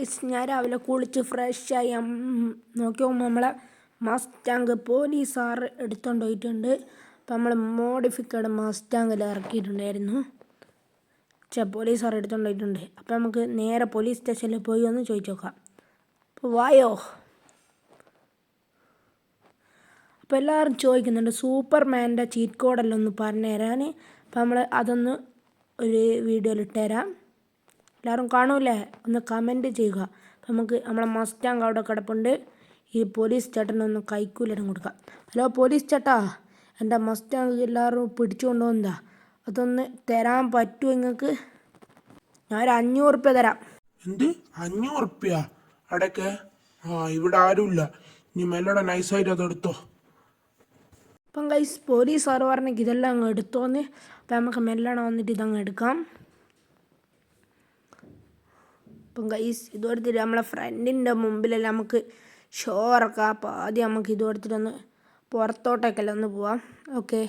Guys ഞാൻ രാവിലെ കുളിച്ച് ഫ്രഷായി നോക്കി പോകുമ്പോൾ നമ്മളെ മസ്റ്റാങ്ക് പോലീസാർ എടുത്തോണ്ട് പോയിട്ടുണ്ട്. അപ്പം നമ്മൾ മോഡിഫിക്കഡ് മസ്റ്റാങ്കിൽ ഇറക്കിയിട്ടുണ്ടായിരുന്നു. ചെ പോലീസാർ എടുത്തോണ്ട് പോയിട്ടുണ്ട്. അപ്പം നമുക്ക് നേരെ പോലീസ് സ്റ്റേഷനിൽ പോയി ഒന്ന് ചോദിച്ചു നോക്കാം. അപ്പോൾ വായോ? അപ്പോൾ എല്ലാവരും ചോദിക്കുന്നുണ്ട് സൂപ്പർമാന്റെ ചീറ്റ് കോഡെല്ലാം ഒന്ന് പറഞ്ഞു തരാൻ അപ്പം നമ്മൾ അതൊന്ന് ഒരു വീഡിയോയിൽ ഇട്ടുതരാം എല്ലാവരും കാണൂലേ ഒന്ന് കമന്റ് ചെയ്യുക. അപ്പം നമുക്ക് നമ്മളെ മസ്റ്റാങ്ക് അവിടെ കിടപ്പുണ്ട്. ഈ പോലീസ് ചേട്ടനൊന്ന് കൈക്കൂലിടം കൊടുക്കാം. ഹലോ പോലീസ് ചേട്ടാ. എന്റെ മസ്റ്റാങ്ക് എല്ലാവരും പിടിച്ചുകൊണ്ട് പോകുന്നതാ അതൊന്ന് തരാൻ പറ്റുമോ നിങ്ങൾക്ക്? ഞാൻ ഒരു അഞ്ഞൂറ് റുപ്യ തരാം. എന്ത്? അഞ്ഞൂറ് ഉറുപ്പ്യ അടക്കെ ആ ഇവിടെ ആരുമില്ല ഇനി മെല്ലടെ നൈസായിട്ട് അതെടുത്തോ അപ്പം കൈസ് പോലീസ് സാറ് പറഞ്ഞെങ്കിൽ ഇതെല്ലാം അങ്ങ് എടുത്തോന്ന്? അപ്പം നമുക്ക് മെല്ലണം വന്നിട്ട് ഇതങ്ങ് എടുക്കാം. അപ്പം കൈസ് ഇത് കൊടുത്തിട്ട് നമ്മളെ ഫ്രണ്ടിന്റെ മുമ്പിലെല്ലാം നമുക്ക് ഷോ ഇറക്കാം അപ്പോൾ ആദ്യം നമുക്ക് ഇത് കൊടുത്തിട്ടൊന്ന് പുറത്തോട്ടേക്കെല്ലാം ഒന്ന് പോവാം. ഓക്കെ